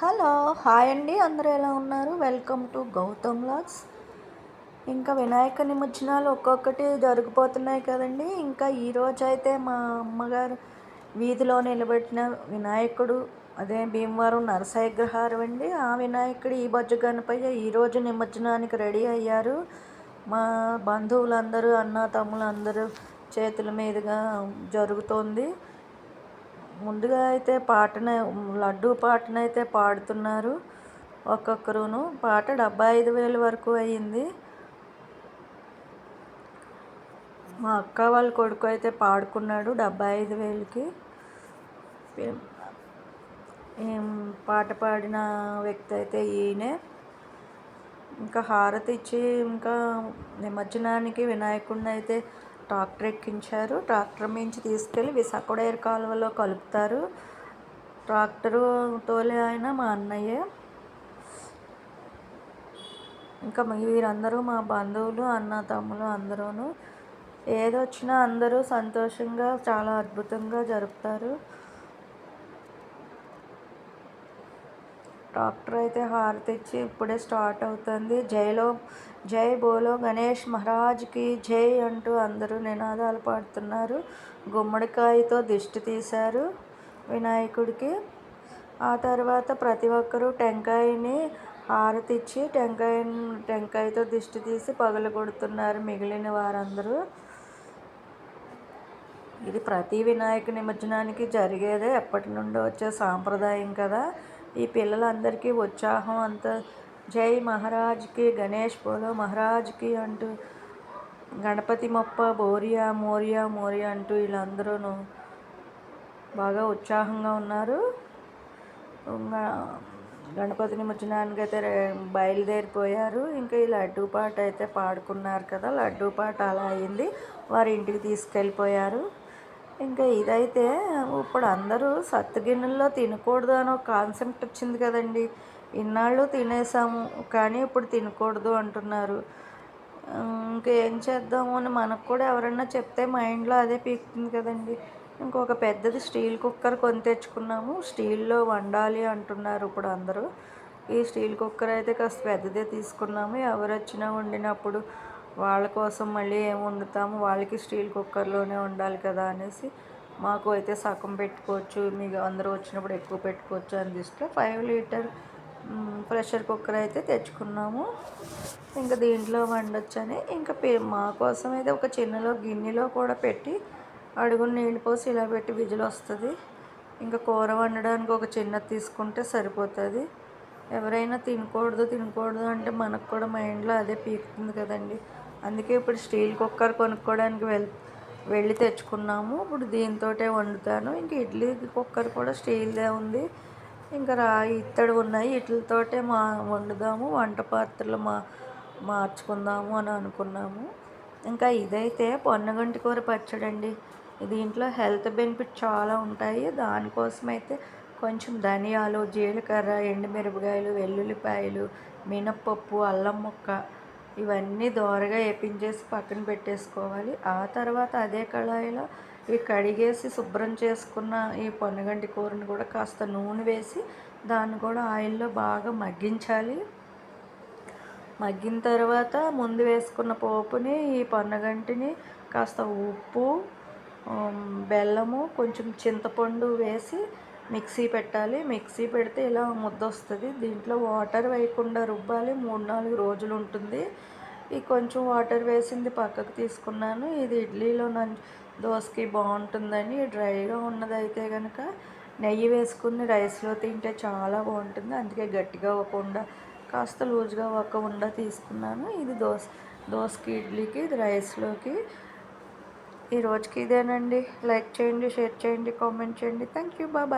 Hello hi అండి. అందరూ ఎలా ఉన్నారు? వెల్కమ్ టు గౌతమ్ లాగ్స్ ఇంకా వినాయక నిమజ్జనాలు ఒక్కొక్కటి జరిగిపోతున్నాయి కదండి. ఇంకా ఈరోజు అయితే మా అమ్మగారు వీధిలో నిలబెట్టిన వినాయకుడు అదే భీమవరం నరసయగ్రహారం అండి. ఆ వినాయకుడు ఈ బొజ్జ గణపయ్య ఈరోజు నిమజ్జనానికి రెడీ అయ్యారు. మా బంధువులందరూ అన్న తమ్ములందరూ చేతుల మీదుగా జరుగుతోంది. ముందుగా అయితే పాటన లడ్డూ పాటనైతే పాడుతున్నారు ఒక్కొక్కరును. పాట డెబ్బై ఐదు వేలు వరకు అయ్యింది. మా అక్క వాళ్ళ కొడుకు అయితే పాడుకున్నాడు డెబ్బై ఐదు వేలకి పాట పాడిన వ్యక్తి అయితే ఈయనే. ఇంకా హారతి ఇచ్చి ఇంకా నిమజ్జనానికి వినాయకుడిని అయితే ట్రాక్టర్ ఎక్కించారు. ట్రాక్టర్ మించి తీసుకెళ్ళి విశాఖడేరు కాలువలో కలుపుతారు. ట్రాక్టరు తోలే ఆయన మా అన్నయ్య. ఇంకా వీరందరూ మా బంధువులు అన్న తమ్ములు అందరూ ఏదొచ్చినా అందరూ సంతోషంగా చాలా అద్భుతంగా జరుపుతారు. ట్రాక్టర్ అయితే హారతి ఇచ్చి ఇప్పుడే స్టార్ట్ అవుతుంది. జైలో జై బోలో గణేష్ మహారాజ్కి జై అంటూ అందరూ నినాదాలు పాడుతున్నారు. గుమ్మడికాయతో దిష్టి తీశారు వినాయకుడికి. ఆ తర్వాత ప్రతి ఒక్కరూ టెంకాయని హారతి ఇచ్చి టెంకాయ టెంకాయతో దిష్టి తీసి పగలు కొడుతున్నారు మిగిలిన వారందరూ. ఇది ప్రతి వినాయక నిమజ్జనానికి జరిగేదే. ఎప్పటి నుండో వచ్చే సాంప్రదాయం కదా. ఈ పిల్లలందరికీ ఉత్సాహం అంత. జై మహారాజ్కి గణేష్ పోలో మహారాజ్కి అంటూ గణపతి మొప్ప బోరియా మోరియా మోరియా అంటూ వీళ్ళందరూ బాగా ఉత్సాహంగా ఉన్నారు. గణపతి నిమజ్జనానికి అయితే బయలుదేరిపోయారు. ఇంకా ఈ లడ్డూ పాట అయితే పాడుకున్నారు కదా. లడ్డూ పాట అలా అయింది. వారి ఇంటికి తీసుకెళ్ళిపోయారు. ఇంకా ఇదైతే ఇప్పుడు అందరూ సత్తుగిన్నెల్లో తినకూడదు అని ఒక కాన్సెప్ట్ వచ్చింది కదండి. ఇన్నాళ్ళు తినేసాము కానీ ఇప్పుడు తినకూడదు అంటున్నారు. ఇంకేం చేద్దాము అని మనకు కూడా ఎవరన్నా చెప్తే మైండ్లో అదే పీకుతుంది కదండి. ఇంకొక పెద్దది స్టీల్ కుక్కర్ కొని తెచ్చుకున్నాము స్టీల్లో వండాలి అంటున్నారు ఇప్పుడు అందరూ. ఈ స్టీల్ కుక్కర్ అయితే కాస్త పెద్దదే తీసుకున్నాము ఎవరు వచ్చినా వండినప్పుడు వాళ్ళ కోసం మళ్ళీ ఏం వండుతాము? వాళ్ళకి స్టీల్ కుక్కర్లోనే ఉండాలి కదా అనేసి మాకు అయితే సగం పెట్టుకోవచ్చు. మీకు అందరూ వచ్చినప్పుడు ఎక్కువ పెట్టుకోవచ్చు అని తీసుకు ఫైవ్ లీటర్ ప్రెషర్ కుక్కర్ అయితే తెచ్చుకున్నాము. ఇంకా దీంట్లో వండొచ్చని ఇంకా మా కోసం అయితే ఒక చిన్నలో గిన్నెలో కూడా పెట్టి అడుగుని నీళ్ళు పోసి ఇలా పెట్టి విజిల్ వస్తుంది. ఇంకా కూర వండడానికి ఒక చిన్నది తీసుకుంటే సరిపోతుంది. ఎవరైనా తినకూడదు తినకూడదు అంటే మనకు కూడా మైండ్లో అదే పీకుతుంది కదండి. అందుకే ఇప్పుడు స్టీల్ కుక్కర్ కొనుక్కోవడానికి వెళ్ వెళ్ళి తెచ్చుకున్నాము. ఇప్పుడు దీంతో వండుతాను. ఇంక ఇడ్లీ కుక్కర్ కూడా స్టీల్దే ఉంది. ఇంకా రా ఇత్తడి ఉన్నాయి. వీటితోటే మా వండుదాము. వంట పాత్రలు మా మార్చుకుందాము అని అనుకున్నాము. ఇంకా ఇదైతే పొన్నగంటి కూర పచ్చడండి. దీంట్లో హెల్త్ బెనిఫిట్ చాలా ఉంటాయి. దానికోసం అయితే కొంచెం ధనియాలు జీలకర్ర ఎండుమిరపకాయలు వెల్లుల్లిపాయలు మినప్పప్పు అల్లం ముక్క ఇవన్నీ దోరగా వేపించేసి పక్కన పెట్టేసుకోవాలి. ఆ తర్వాత అదే కళాయిలో ఇవి కడిగేసి శుభ్రం చేసుకున్న ఈ పొన్నగంటి కూరని కూడా కాస్త నూనె వేసి దాన్ని కూడా ఆయిల్లో బాగా మగ్గించాలి. మగ్గిన తర్వాత ముందు వేసుకున్న పోపుని ఈ పొన్నగంటిని కాస్త ఉప్పు బెల్లము కొంచెం చింతపండు వేసి మిక్సీ పెట్టాలి. మిక్సీ పెడితే ఇలా ముద్ద వస్తుంది దీంట్లో వాటర్ వేయకుండా రుబ్బాలి. మూడు నాలుగు రోజులు ఉంటుంది. ఈ కొంచెం వాటర్ వేసింది పక్కకు తీసుకున్నాను. ఇది ఇడ్లీలో దోశకి బాగుంటుందని డ్రైగా ఉన్నదైతే కనుక నెయ్యి వేసుకుని రైస్లో తింటే చాలా బాగుంటుంది. అందుకే గట్టిగా అవ్వకుండా కాస్త లూజ్గా ఒక ఉండ తీసుకున్నాను. ఇది దోశ దోశకి ఇడ్లీకి ఇది రైస్లోకి ఈ రోజుకి ఇదేనండి. లైక్ చేయండి షేర్ చేయండి కామెంట్ చేయండి. Thank you bye